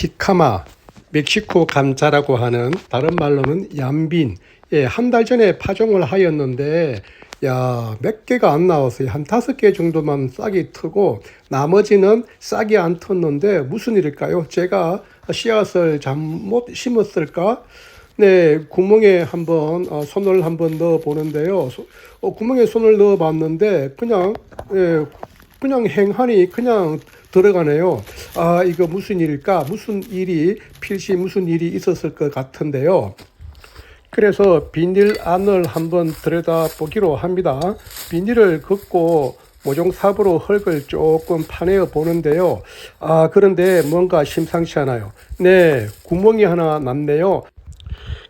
히카마, 멕시코 감자라고 하는 다른 말로는 얌빈. 예, 한 달 전에 파종을 하였는데 야, 몇 개가 안 나왔어요. 한 다섯 개 정도만 싹이 트고 나머지는 싹이 안 텄는데 무슨 일일까요? 제가 씨앗을 잘못 심었을까? 네, 구멍에 한번 어, 손을 한번 넣어 보는데요. 소- 어, 구멍에 손을 넣어 봤는데 그냥 예, 그냥 행하니 그냥 들어가네요. 아, 이거 무슨 일일까? 무슨 일이 필시 무슨 일이 있었을 것 같은데요. 그래서 비닐 안을 한번 들여다 보기로 합니다. 비닐을 긋고 모종삽으로 흙을 조금 파내어 보는데요. 아, 그런데 뭔가 심상치 않아요. 네, 구멍이 하나 났네요.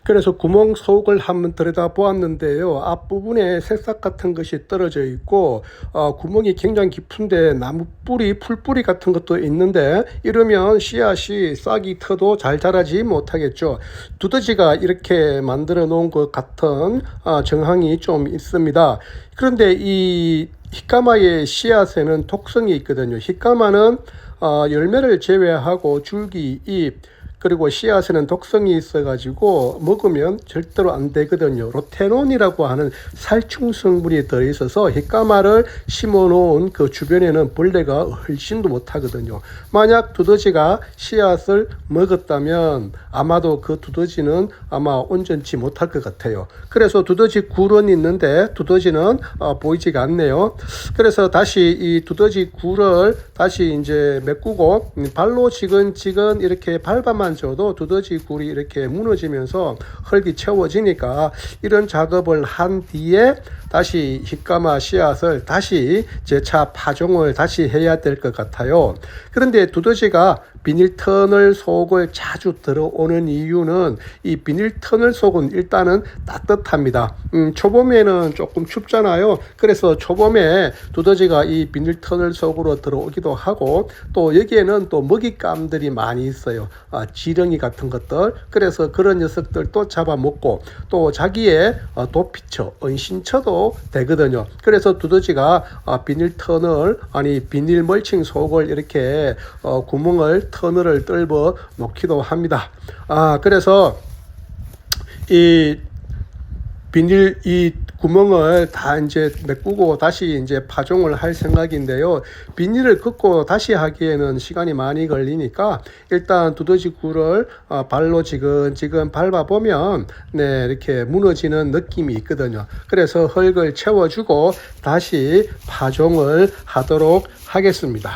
그래서 구멍 속을 한번 들여다 보았는데요. 앞부분에 새싹 같은 것이 떨어져 있고, 어, 구멍이 굉장히 깊은데 나무 뿌리, 풀뿌리 같은 것도 있는데, 이러면 씨앗이 싹이 터도 잘 자라지 못하겠죠. 두더지가 이렇게 만들어 놓은 것 같은 어, 정황이 좀 있습니다. 그런데 이 히카마의 씨앗에는 독성이 있거든요. 히카마는 어, 열매를 제외하고 줄기, 잎, 그리고 씨앗에는 독성이 있어가지고 먹으면 절대로 안 되거든요. 로테논이라고 하는 살충 성분이 들어있어서 힉가마를 심어놓은 그 주변에는 벌레가 훨씬도 못하거든요. 만약 두더지가 씨앗을 먹었다면 아마도 그 두더지는 아마 온전치 못할 것 같아요. 그래서 두더지 굴은 있는데 두더지는 어, 보이지가 않네요. 그래서 다시 이 두더지 굴을 다시 이제 메꾸고 음, 발로 지근지근 이렇게 밟아만 줘도 두더지 굴이 이렇게 무너지면서 흙이 채워지니까 이런 작업을 한 뒤에 다시 힉가마 씨앗을 다시 재차 파종을 다시 해야 될 것 같아요. 그런데 두더지가 비닐 터널 속을 자주 들어오는 이유는 이 비닐 터널 속은 일단은 따뜻합니다. 음, 초봄에는 조금 춥잖아요. 그래서 초봄에 두더지가 이 비닐 터널 속으로 들어오기도 하고 또 여기에는 또 먹잇감들이 많이 있어요. 아, 지렁이 같은 것들. 그래서 그런 녀석들도 잡아먹고 또 자기의 어, 도피처, 은신처도 되거든요. 그래서 두더지가 아, 비닐 터널 아니 비닐 멀칭 속을 이렇게 어, 구멍을 터널을 뚫어 놓기도 합니다. 아 그래서 이 비닐 이 구멍을 다 이제 메꾸고 다시 이제 파종을 할 생각인데요. 비닐을 긋고 다시 하기에는 시간이 많이 걸리니까 일단 두더지 굴을 어, 발로 지근지근 밟아 보면 네 이렇게 무너지는 느낌이 있거든요. 그래서 흙을 채워주고 다시 파종을 하도록 하겠습니다.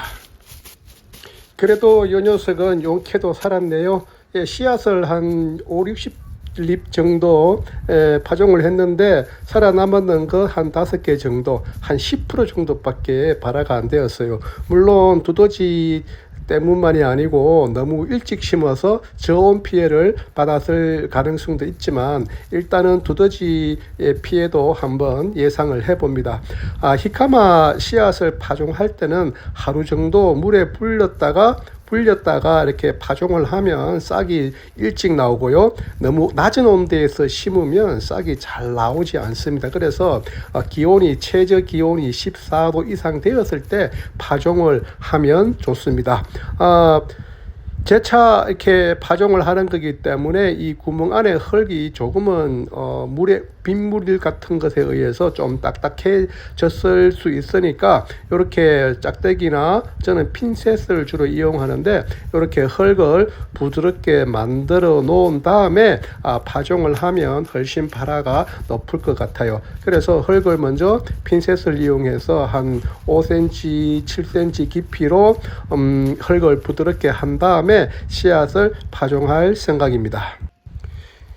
그래도 이 녀석은 용케도 살았네요. 예, 씨앗을 한 5, 60 립 정도 에, 파종을 했는데 살아남았는 거 한 다섯 개 정도, 한 10% 정도밖에 발화가 안 되었어요. 물론 두더지 때문만이 아니고 너무 일찍 심어서 저온 피해를 받았을 가능성도 있지만 일단은 두더지의 피해도 한번 예상을 해봅니다. 아, 히카마 씨앗을 파종할 때는 하루 정도 물에 불렸다가 불렸다가 이렇게 파종을 하면 싹이 일찍 나오고요. 너무 낮은 온도에서 심으면 싹이 잘 나오지 않습니다. 그래서 어, 기온이 최저 기온이 14도 이상 되었을 때 파종을 하면 좋습니다. 아, 재차 이렇게 파종을 하는 거기 때문에 이 구멍 안에 흙이 조금은 어 물에 빗물 같은 것에 의해서 좀 딱딱해졌을 수 있으니까 이렇게 짝대기나 저는 핀셋을 주로 이용하는데 이렇게 흙을 부드럽게 만들어 놓은 다음에 아, 파종을 하면 훨씬 발화가 높을 것 같아요. 그래서 흙을 먼저 핀셋을 이용해서 한 5cm, 7cm 깊이로 음, 흙을 부드럽게 한 다음에 씨앗을 파종할 생각입니다.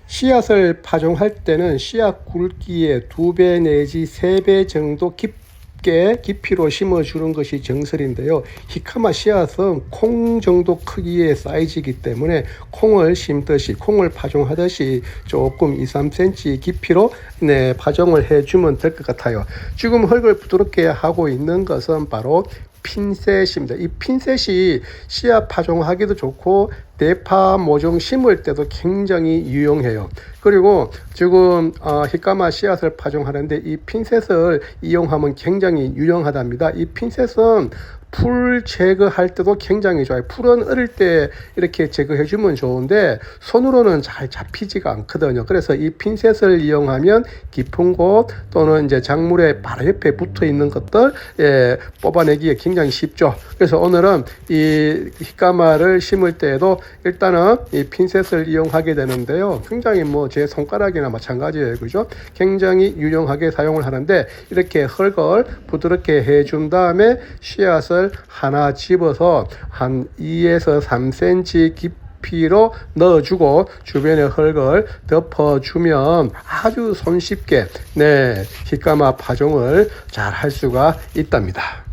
씨앗을 파종할 때는 씨앗 굵기의 두배 내지 세배 정도 깊게 깊이로 심어주는 것이 정설인데요. 히카마 씨앗은 콩 정도 크기의 사이즈이기 때문에 콩을 심듯이 콩을 파종하듯이 조금 2, 3cm 깊이로 네, 파종을 해주면 될 것 같아요. 지금 흙을 부드럽게 하고 있는 것은 바로 핀셋입니다. 이 핀셋이 씨앗 파종하기도 좋고 대파 모종 심을 때도 굉장히 유용해요. 그리고 지금 어, 히카마 씨앗을 파종하는데 이 핀셋을 이용하면 굉장히 유용하답니다. 이 핀셋은 풀 제거할 때도 굉장히 좋아요. 풀은 어릴 때 이렇게 제거해주면 좋은데 손으로는 잘 잡히지가 않거든요. 그래서 이 핀셋을 이용하면 깊은 곳 또는 이제 작물의 바로 옆에 붙어 있는 것들 예, 뽑아내기에 굉장히 쉽죠. 그래서 오늘은 이 히카마를 심을 때에도 일단은 이 핀셋을 이용하게 되는데요. 굉장히 뭐 제 손가락이나 마찬가지예요. 그죠? 굉장히 유용하게 사용을 하는데 이렇게 흙을 부드럽게 해준 다음에 씨앗을 하나 집어서 한 2에서 3cm 깊이로 넣어주고 주변에 흙을 덮어주면 아주 손쉽게 네 히카마 파종을 잘 할 수가 있답니다.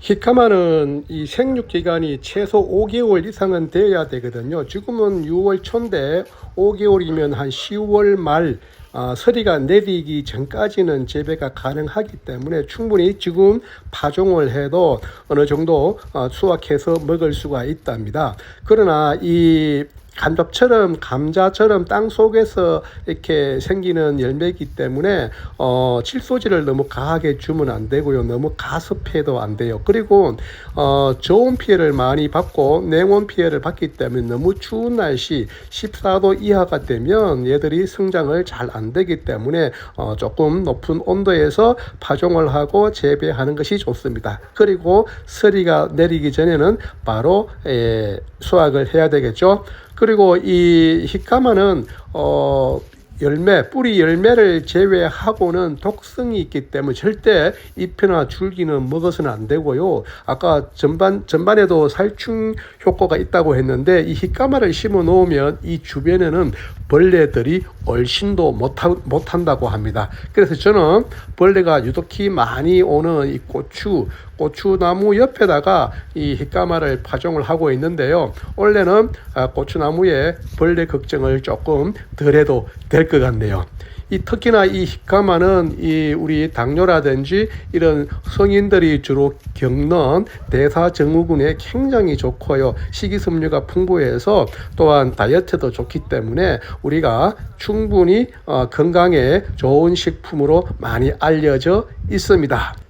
히카마는 이 생육 기간이 최소 5개월 이상은 돼야 되거든요. 지금은 6월 초인데 5개월이면 한 10월 말 아, 서리가 내리기 전까지는 재배가 가능하기 때문에 충분히 지금 파종을 해도 어느 정도 어, 수확해서 먹을 수가 있답니다. 그러나 이 감자처럼 감자처럼 땅 속에서 이렇게 생기는 열매이기 때문에 어, 칠소지를 너무 강하게 주면 안 되고요. 너무 가습해도 안 돼요. 그리고 어, 저온 피해를 많이 받고 냉온 피해를 받기 때문에 너무 추운 날씨 14도 이하가 되면 얘들이 성장을 잘 안 되기 때문에 어, 조금 높은 온도에서 파종을 하고 재배하는 것이 좋습니다. 그리고 서리가 내리기 전에는 바로 에, 수확을 해야 되겠죠. 그리고 이 히카마는 어 열매, 뿌리 열매를 제외하고는 독성이 있기 때문에 절대 잎이나 줄기는 먹어서는 안 되고요. 아까 전반, 전반에도 살충 효과가 있다고 했는데 이 히카마를 심어 놓으면 이 주변에는 벌레들이 얼씬도 못하, 못한다고 합니다. 그래서 저는 벌레가 유독히 많이 오는 이 고추, 고추나무 옆에다가 이 히카마를 파종을 하고 있는데요. 원래는 아, 고추나무에 벌레 걱정을 조금 덜 해도 될것 같네요. 이 특히나 이 히카마는 이 우리 당뇨라든지 이런 성인들이 주로 겪는 대사증후군에 굉장히 좋고요. 식이섬유가 풍부해서 또한 다이어트도 좋기 때문에 우리가 충분히 어, 건강에 좋은 식품으로 많이 알려져 있습니다.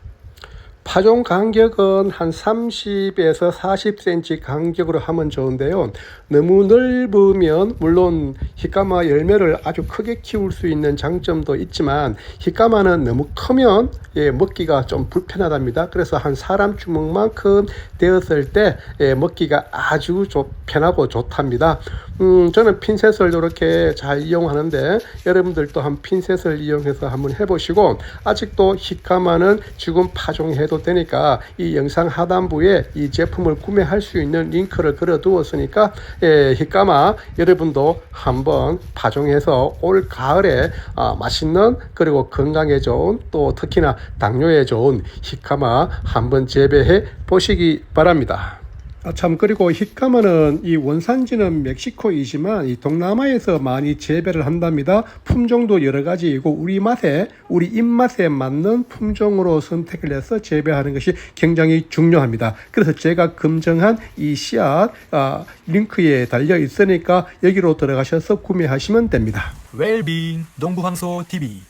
파종 간격은 한 30에서 40cm 간격으로 하면 좋은데요. 너무 넓으면 물론 히카마 열매를 아주 크게 키울 수 있는 장점도 있지만 히카마는 너무 크면 예, 먹기가 좀 불편하답니다. 그래서 한 사람 주먹만큼 되었을 때 예, 먹기가 아주 좋, 편하고 좋답니다. 음, 저는 핀셋을 이렇게 잘 이용하는데 여러분들도 한 핀셋을 이용해서 한번 해보시고 아직도 히카마는 지금 파종해 도 되니까 이 영상 하단부에 이 제품을 구매할 수 있는 링크를 걸어 두었으니까 예, 히카마 여러분도 한번 파종해서 올 가을에 아, 맛있는 그리고 건강에 좋은 또 특히나 당뇨에 좋은 히카마 한번 재배해 보시기 바랍니다. 아, 참 그리고 히카마는 이 원산지는 멕시코이지만 이 동남아에서 많이 재배를 한답니다. 품종도 여러 가지이고 우리 맛에 우리 입맛에 맞는 품종으로 선택을 해서 재배하는 것이 굉장히 중요합니다. 그래서 제가 검증한 이 씨앗 아, 링크에 달려 있으니까 여기로 들어가셔서 구매하시면 됩니다. 웰빙 농부황소 TV